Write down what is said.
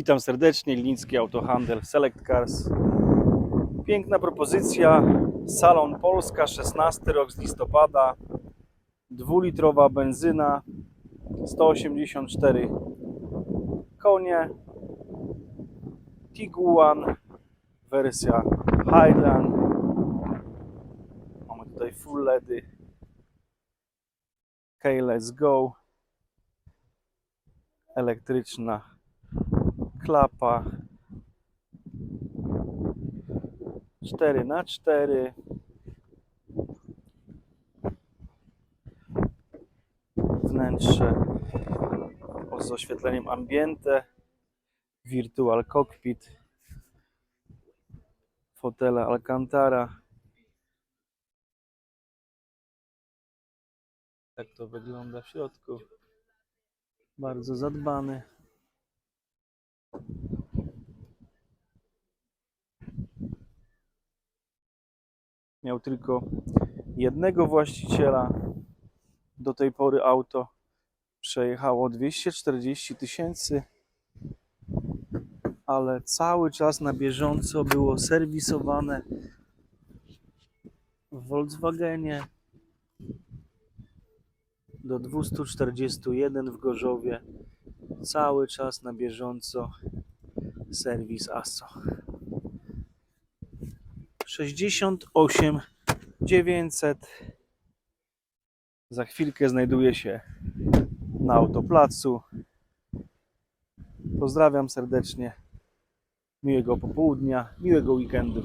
Witam serdecznie, Gliński Autohandel Select Cars. Piękna propozycja, Salon Polska, 16 rok z listopada, dwulitrowa benzyna, 184 konie, Tiguan, wersja Highland, mamy tutaj full LEDy, OK, let's go, elektryczna klapa 4 na 4 wnętrze z oświetleniem ambiente. Virtual cockpit. Fotele Alcantara. Tak to wygląda w środku? Bardzo zadbany miał tylko jednego właściciela. Do tej pory auto przejechało 240 tysięcy, ale cały czas na bieżąco było serwisowane w Volkswagenie do 241 w Gorzowie. Cały czas na bieżąco serwis ASO. 68 900. Za chwilkę znajduje się na autoplacu. Pozdrawiam serdecznie. Miłego popołudnia, miłego weekendu.